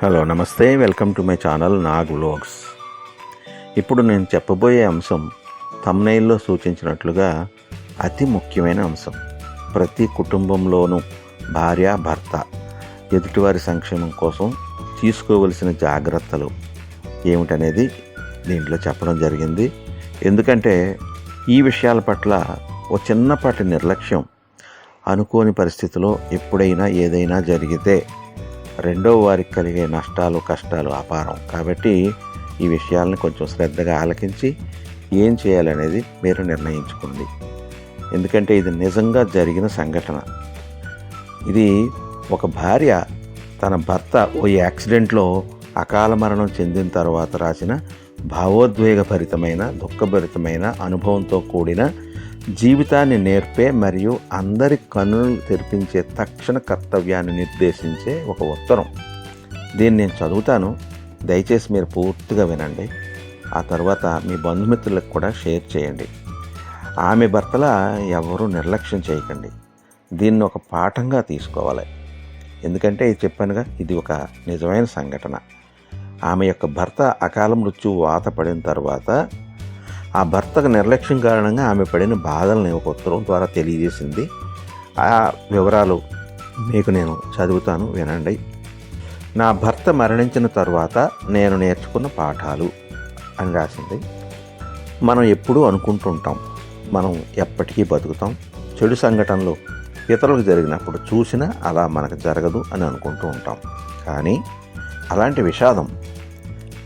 Hello నమస్తే. Welcome to my channel Nag vlogs. ఇప్పుడు నేను చెప్పబోయే అంశం తమ్నైల్లో సూచించినట్లుగా అతి ముఖ్యమైన అంశం. ప్రతి కుటుంబంలోనూ భార్య భర్త ఎదుటివారి సంక్షేమం కోసం తీసుకోవలసిన జాగ్రత్తలు ఏమిటనేది దీంట్లో చెప్పడం జరిగింది. ఎందుకంటే ఈ విషయాల పట్ల ఓ చిన్నపాటి నిర్లక్ష్యం అనుకోని పరిస్థితిలో ఎప్పుడైనా ఏదైనా జరిగితే రెండో వారికి కలిగే నష్టాలు కష్టాలు అపారం. కాబట్టి ఈ విషయాలను కొంచెం శ్రద్ధగా ఆలకించి ఏం చేయాలనేది మీరు నిర్ణయించుకోండి. ఎందుకంటే ఇది నిజంగా జరిగిన సంఘటన. ఇది ఒక భార్య తన భర్త ఓ యాక్సిడెంట్లో అకాల మరణం చెందిన తర్వాత రాసిన భావోద్వేగభరితమైన దుఃఖభరితమైన అనుభవంతో కూడిన జీవితాన్ని నేర్పే మరియు అందరి కన్నులు తెరిపించే తక్షణ కర్తవ్యాన్ని నిర్దేశించే ఒక ఉత్తరం. దీన్ని నేను చదువుతాను. దయచేసి మీరు పూర్తిగా వినండి. ఆ తర్వాత మీ బంధుమిత్రులకు కూడా షేర్ చేయండి. ఆమె భర్తల ఎవరూ నిర్లక్ష్యం చేయకండి. దీన్ని ఒక పాఠంగా తీసుకోవాలి. ఎందుకంటే ఇది చెప్పానుగా ఇది ఒక నిజమైన సంఘటన. ఆమె యొక్క భర్త అకాల మృత్యు వాత పడిన తర్వాత ఆ భర్తకు నిర్లక్ష్యం కారణంగా ఆమె పడిన బాధల్ని ఒక ఉత్తరం ద్వారా తెలియజేసింది. ఆ వివరాలు మీకు నేను చదువుతాను వినండి. నా భర్త మరణించిన తర్వాత నేను నేర్చుకున్న పాఠాలు అని రాసింది. మనం ఎప్పుడూ అనుకుంటుంటాం మనం ఎప్పటికీ బతుకుతాం. చెడు సంఘటనలు ఇతరులకు జరిగినప్పుడు చూసినా అలా మనకు జరగదు అని అనుకుంటూ ఉంటాం. కానీ అలాంటి విషాదం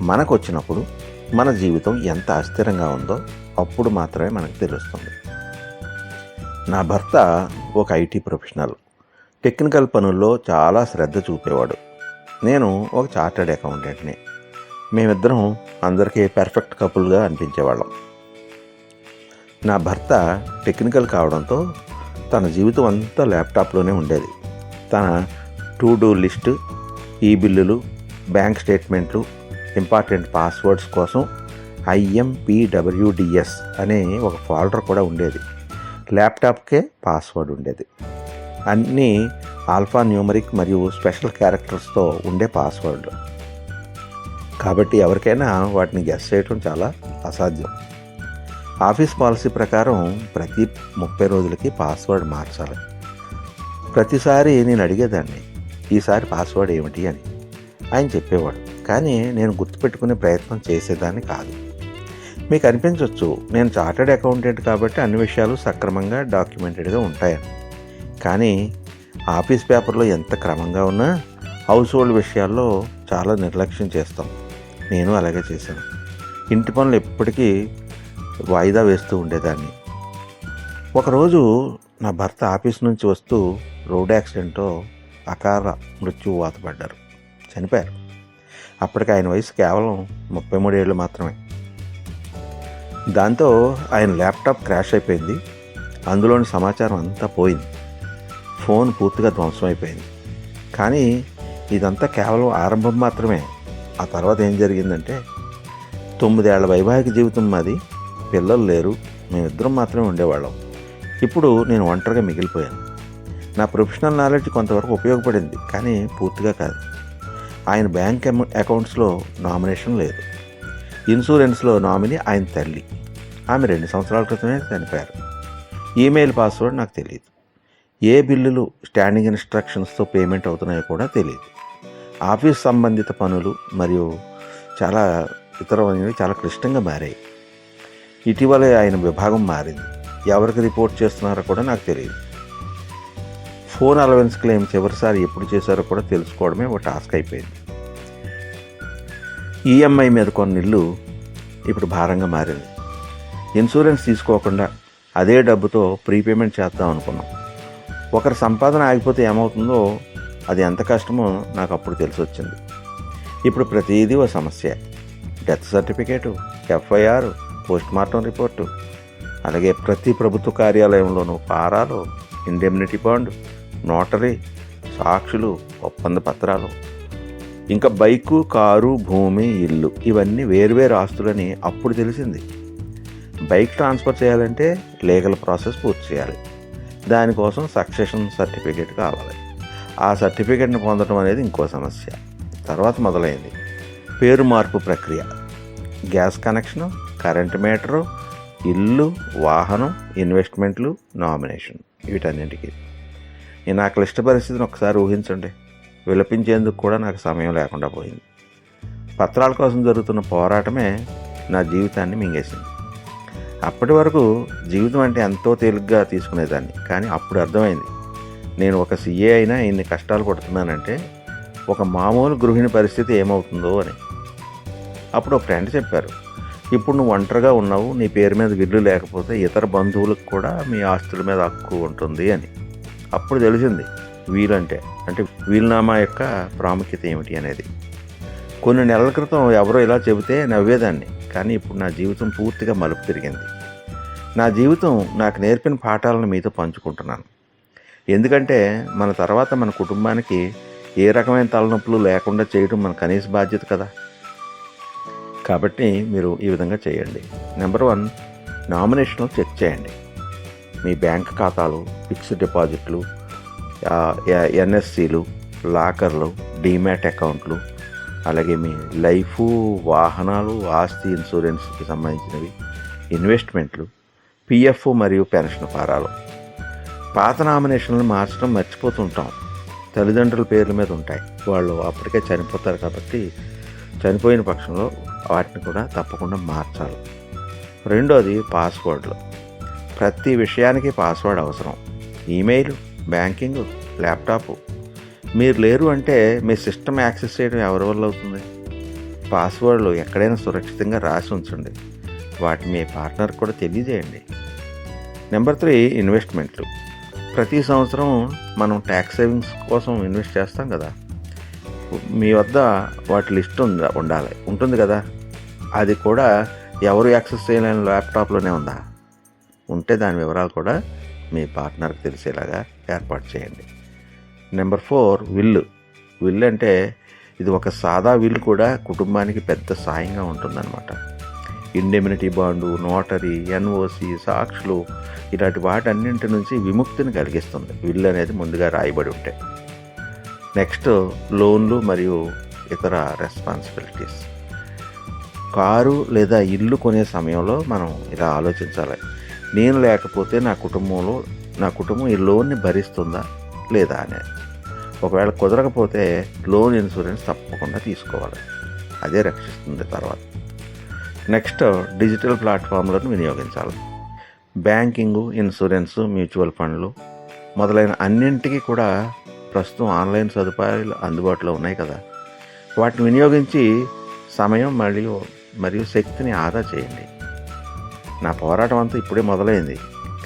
మనకు వచ్చినప్పుడు మన జీవితం ఎంత అస్థిరంగా ఉందో అప్పుడు మాత్రమే మనకు తెలుస్తుంది. నా భర్త ఒక ఐటీ ప్రొఫెషనల్. టెక్నికల్ పనుల్లో చాలా శ్రద్ధ చూపేవాడు. నేను ఒక చార్టర్డ్ అకౌంటెంట్ని. మేమిద్దరం అందరికీ పర్ఫెక్ట్ కపుల్గా అనిపించేవాళ్ళం. నా భర్త టెక్నికల్ కావడంతో తన జీవితం అంతా ల్యాప్టాప్లోనే ఉండేది. తన టు డూ లిస్టు ఈ బిల్లులు బ్యాంక్ స్టేట్మెంట్లు ఇంపార్టెంట్ పాస్వర్డ్స్ కోసం ఐఎంపిడబ్ల్యూడిఎస్ అనే ఒక ఫోల్డర్ కూడా ఉండేది. ల్యాప్టాప్కే పాస్వర్డ్ ఉండేది. అన్నీ ఆల్ఫా న్యూమరిక్ మరియు స్పెషల్ క్యారెక్టర్స్తో ఉండే పాస్వర్డ్ కాబట్టి ఎవరికైనా వాటిని గెస్ చేయడం చాలా అసాధ్యం. ఆఫీస్ పాలసీ ప్రకారం ప్రతి ముప్పై రోజులకి పాస్వర్డ్ మార్చాలి. ప్రతిసారి నేను అడిగేదాన్ని ఈసారి పాస్వర్డ్ ఏమిటి? అని. ఆయన చెప్పేవాడు. కానీ నేను గుర్తుపెట్టుకునే ప్రయత్నం చేసేదాన్ని కాదు. మీకు అనిపించవచ్చు నేను చార్టర్డ్ అకౌంటెంట్ కాబట్టి అన్ని విషయాలు సక్రమంగా డాక్యుమెంటెడ్గా ఉంటాయని కానీ ఆఫీస్ పేపర్లో ఎంత క్రమంగా ఉన్నా హౌస్ హోల్డ్ విషయాల్లో చాలా నిర్లక్ష్యం చేస్తాం. నేను అలాగే చేశాను. ఇంటి పనులు ఎప్పటికీ వాయిదా వేస్తూ ఉండేదాన్ని. ఒకరోజు నా భర్త ఆఫీస్ నుంచి వస్తూ రోడ్ యాక్సిడెంట్తో అకాల మృత్యువాతపడ్డారు చనిపోయారు. అప్పటికి ఆయన వయసు కేవలం ముప్పై మూడేళ్ళు మాత్రమే. దాంతో ఆయన ల్యాప్టాప్ క్రాష్ అయిపోయింది. అందులోని సమాచారం అంతా పోయింది. ఫోన్ పూర్తిగా ధ్వంసం అయిపోయింది. కానీ ఇదంతా కేవలం ఆరంభం మాత్రమే. ఆ తర్వాత ఏం జరిగిందంటే తొమ్మిదేళ్ళ వైవాహిక జీవితం మాది. పిల్లలు లేరు. మేమిద్దరం మాత్రమే ఉండేవాళ్ళం. ఇప్పుడు నేను ఒంటరిగా మిగిలిపోయాను. నా ప్రొఫెషనల్ నాలెడ్జ్ కొంతవరకు ఉపయోగపడింది కానీ పూర్తిగా కాదు. ఆయన బ్యాంక్ అకౌంట్స్లో నామినేషన్ లేదు. ఇన్సూరెన్స్లో నామినీ ఆయన తల్లి. ఆమె రెండు సంవత్సరాల క్రితమే చనిపోయారు. ఈమెయిల్ పాస్వర్డ్ నాకు తెలియదు ఏ బిల్లులు స్టాండింగ్ ఇన్స్ట్రక్షన్స్తో పేమెంట్ అవుతున్నాయో కూడా తెలియదు ఆఫీస్ సంబంధిత పనులు మరియు చాలా ఇతరమైనవి చాలా క్లిష్టంగా మారాయి. ఇటీవలే ఆయన విభాగం మారింది. ఎవరికి రిపోర్ట్ చేస్తున్నారో కూడా నాకు తెలియదు ఫోన్ అలవెన్స్ క్లెయిమ్ చివరిసారి ఎప్పుడు చేశారో కూడా తెలుసుకోవడమే ఒక టాస్క్ అయిపోయింది. ఈఎంఐ మీద కొన్ని ఇల్లు ఇప్పుడు భారంగా మారింది. ఇన్సూరెన్స్ తీసుకోకుండా అదే డబ్బుతో ప్రీపేమెంట్ చేద్దాం అనుకున్నాం. ఒకరి సంపాదన ఆగిపోతే ఏమవుతుందో అది ఎంత కష్టమో నాకు అప్పుడు తెలిసి వచ్చింది ఇప్పుడు ప్రతిదీ ఓ సమస్య. Death certificate FIR post mortem report అలాగే ప్రతి ప్రభుత్వ కార్యాలయంలోనూ పారాలు ఇండెమ్నిటీ బాండ్ నోటరీ సాక్షులు ఒప్పంద పత్రాలు. ఇంకా బైకు కారు భూమి ఇల్లు ఇవన్నీ వేరువేరు ఆస్తులని అప్పుడు తెలిసింది. బైక్ ట్రాన్స్ఫర్ చేయాలంటే లీగల్ ప్రాసెస్ పూర్తి చేయాలి. దానికోసం సక్సెషన్ సర్టిఫికేట్ కావాలి. ఆ సర్టిఫికేట్ని పొందడం అనేది ఇంకో సమస్య. తర్వాత మొదలైంది. పేరు మార్పు ప్రక్రియ. గ్యాస్ కనెక్షను కరెంట్ మీటరు ఇల్లు వాహనం ఇన్వెస్ట్మెంట్లు నామినేషన్ వీటన్నింటికి. ఈ నా క్లిష్ట పరిస్థితిని ఒకసారి ఊహించండి. విలపించేందుకు కూడా నాకు సమయం లేకుండా పోయింది. పత్రాల కోసం జరుగుతున్న పోరాటమే నా జీవితాన్ని మింగేసింది. అప్పటి వరకు జీవితం అంటే ఎంతో తేలిగ్గా తీసుకునేదాన్ని కానీ అప్పుడు అర్థమైంది. నేను ఒక సీఏ అయినా ఇన్ని కష్టాలు పడుతున్నానంటే ఒక మామూలు గృహిణి పరిస్థితి ఏమవుతుందో అని. అప్పుడు ఒక ఫ్రెండ్ చెప్పారు ఇప్పుడు నువ్వు ఒంటరిగా ఉన్నావు నీ పేరు మీద విల్లు లేకపోతే ఇతర బంధువులకు కూడా మీ ఆస్తుల మీద హక్కు ఉంటుంది అని. అప్పుడు తెలిసింది వీలంటే. అంటే వీలునామా యొక్క ప్రాముఖ్యత ఏమిటి అనేది. కొన్ని నెలల క్రితం ఎవరో ఇలా చెబితే నవ్వేదాన్ని కానీ ఇప్పుడు నా జీవితం పూర్తిగా మలుపు తిరిగింది. నా జీవితం నాకు నేర్పిన పాఠాలను మీతో పంచుకుంటున్నాను. ఎందుకంటే మన తర్వాత మన కుటుంబానికి ఏ రకమైన తలనొప్పులు లేకుండా చేయడం మన కనీస బాధ్యత కదా. కాబట్టి మీరు ఈ విధంగా చేయండి. నెంబర్ వన్ నామినేషన్లు చెక్ చేయండి. మీ బ్యాంక్ ఖాతాలు ఫిక్స్డ్ డిపాజిట్లు ఎన్ఎస్సీలు లాకర్లు డీమ్యాట్ అకౌంట్లు అలాగే మీ లైఫ్ వాహనాలు ఆస్తి ఇన్సూరెన్స్కి సంబంధించినవి ఇన్వెస్ట్మెంట్లు పిఎఫ్ మరియు పెన్షన్ ఫారాలు. పాత నామినేషన్లను మార్చడం మర్చిపోతుంటాం. తల్లిదండ్రుల పేర్ల మీద ఉంటాయి. వాళ్ళు అప్పటికే చనిపోతారు కాబట్టి చనిపోయిన పక్షంలో వాటిని కూడా తప్పకుండా మార్చాలి. రెండోది పాస్వర్డ్లు. ప్రతి విషయానికి పాస్వర్డ్ అవసరం. Email banking laptop. మీరు లేరు అంటే మీ సిస్టమ్ యాక్సెస్ చేయడం ఎవరి వల్ల అవుతుంది? పాస్వర్డ్లు ఎక్కడైనా సురక్షితంగా రాసి ఉంచండి. వాటి మీ పార్ట్నర్ కూడా తెలియజేయండి. నెంబర్ త్రీ ఇన్వెస్ట్మెంట్లు ప్రతి సంవత్సరం మనం ట్యాక్స్ సేవింగ్స్ కోసం ఇన్వెస్ట్ చేస్తాం కదా. మీ వద్ద వాటి లిస్ట్ ఉందా ఉండాలి. ఉంటుంది కదా. అది కూడా ఎవరు యాక్సెస్ చేయలేని ల్యాప్టాప్లోనే ఉందా? ఉంటే దాని వివరాలు కూడా మీ పార్ట్నర్కి తెలిసేలాగా ఏర్పాటు చేయండి. నెంబర్ ఫోర్ విల్లు. విల్లు అంటే ఇది ఒక సాదా విల్లు కూడా కుటుంబానికి పెద్ద సాయంగా ఉంటుందన్నమాట. ఇండెమినిటీ బాండు నోటరీ ఎన్ఓసి సాక్షులు ఇలాంటి వాటన్నింటి నుంచి విముక్తిని కలిగిస్తుంది. విల్లు అనేది ముందుగా రాయబడి ఉంటే. నెక్స్ట్ లోన్లు మరియు ఇతర రెస్పాన్సిబిలిటీస్. కారు లేదా ఇల్లు కొనే సమయంలో మనం ఇలా ఆలోచించాలి. నేను లేకపోతే నా కుటుంబంలో నా కుటుంబం ఈ లోన్ని భరిస్తుందా లేదా అనే ఒకవేళ కుదరకపోతే లోన్ ఇన్సూరెన్స్ తప్పకుండా తీసుకోవాలి. అదే రక్షిస్తుంది తర్వాత. నెక్స్ట్ డిజిటల్ ప్లాట్ఫామ్లను వినియోగించాలి. బ్యాంకింగు ఇన్సూరెన్స్ మ్యూచువల్ ఫండ్లు మొదలైన అన్నింటికీ కూడా ప్రస్తుతం ఆన్లైన్ సదుపాయాలు అందుబాటులో ఉన్నాయి కదా. వాటిని వినియోగించి సమయం మరియు మరియు శక్తిని ఆదా చేయండి. నా పోరాటం అంతా ఇప్పుడే మొదలైంది.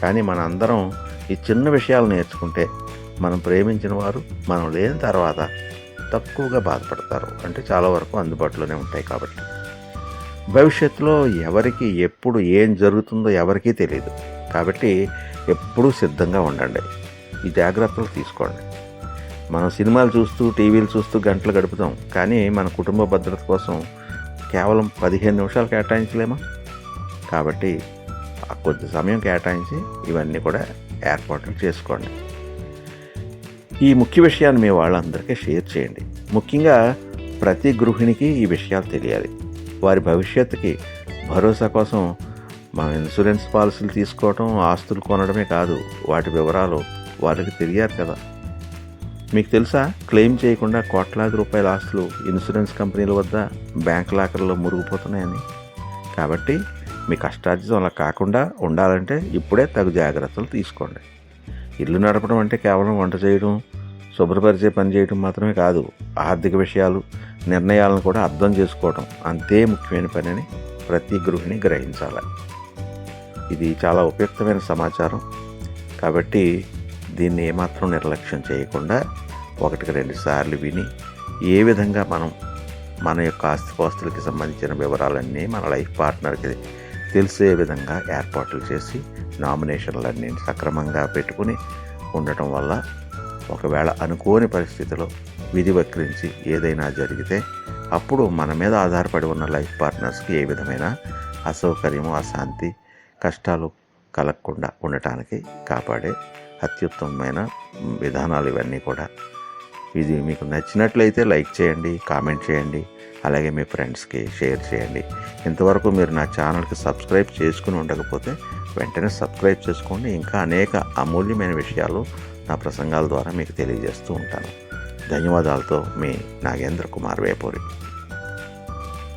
కానీ మన అందరం ఈ చిన్న విషయాలు నేర్చుకుంటే మనం ప్రేమించిన వారు మనం లేని తర్వాత తక్కువగా బాధపడతారు అంటే చాలా వరకు అందుబాటులోనే ఉంటాయి కాబట్టి. భవిష్యత్తులో ఎవరికి ఎప్పుడు ఏం జరుగుతుందో ఎవరికీ తెలియదు కాబట్టి ఎప్పుడూ సిద్ధంగా ఉండండి. ఈ జాగ్రత్తలు తీసుకోండి. మనం సినిమాలు చూస్తూ టీవీలు చూస్తూ గంటలు గడుపుతాం. కానీ మన కుటుంబ భద్రత కోసం కేవలం పదిహేను నిమిషాలు కేటాయించలేమా? కాబట్టి ఆ కొద్ది సమయం కేటాయించి ఇవన్నీ కూడా ఏర్పాట్లు చేసుకోండి. ఈ ముఖ్య విషయాన్ని మీ వాళ్ళందరికీ షేర్ చేయండి. ముఖ్యంగా ప్రతి గృహిణికి ఈ విషయాలు తెలియాలి. వారి భవిష్యత్తుకి భరోసా కోసం మనం ఇన్సూరెన్స్ పాలసీలు తీసుకోవటం ఆస్తులు కొనడమే కాదు వాటి వివరాలు వారికి తెలియాలి కదా. మీకు తెలుసా? క్లెయిమ్ చేయకుండా కోట్లాది రూపాయల ఆస్తులు ఇన్సూరెన్స్ కంపెనీల వద్ద బ్యాంక్ లాకర్లో మురిగిపోతున్నాయని. కాబట్టి మీ కష్టార్జితం అలా కాకుండా ఉండాలంటే ఇప్పుడే తగు జాగ్రత్తలు తీసుకోండి. ఇల్లు నడపడం అంటే కేవలం వంట చేయడం శుభ్రపరిచే పని చేయడం మాత్రమే కాదు ఆర్థిక విషయాలు నిర్ణయాలను కూడా అర్థం చేసుకోవడం అంతే ముఖ్యమైన పని అని ప్రతి గృహిణి గ్రహించాలి. ఇది చాలా ఉపయుక్తమైన సమాచారం. కాబట్టి దీన్ని ఏమాత్రం నిర్లక్ష్యం చేయకుండా ఒకటికి రెండు సార్లు విని ఏ విధంగా మనం మన యొక్క ఆస్తిపాస్తులకి సంబంధించిన వివరాలన్నీ మన లైఫ్ పార్ట్నర్కి తెలిసే విధంగా ఏర్పాట్లు చేసి నామినేషన్లన్నీ సక్రమంగా పెట్టుకుని ఉండటం వల్ల ఒకవేళ అనుకోని పరిస్థితిలో విధి వక్రించి ఏదైనా జరిగితే అప్పుడు మన మీద ఆధారపడి ఉన్న లైఫ్ పార్ట్నర్స్కి ఏ విధమైన అసౌకర్యము అశాంతి కష్టాలు కలగకుండా ఉండటానికి కాపాడే అత్యుత్తమమైన విధానాలు ఇవన్నీ కూడా. ఇది మీకు నచ్చినట్లయితే లైక్ చేయండి కామెంట్ చేయండి. అలాగే మీ ఫ్రెండ్స్కి షేర్ చేయండి. ఇంతవరకు మీరు నా ఛానల్కి సబ్స్క్రైబ్ చేసుకుని ఉండకపోతే వెంటనే సబ్స్క్రైబ్ చేసుకోండి. ఇంకా అనేక అమూల్యమైన విషయాలు నా ప్రసంగాల ద్వారా మీకు తెలియజేస్తూ ఉంటాను. ధన్యవాదాలతో మీ నాగేంద్ర కుమార్ వేపూరి.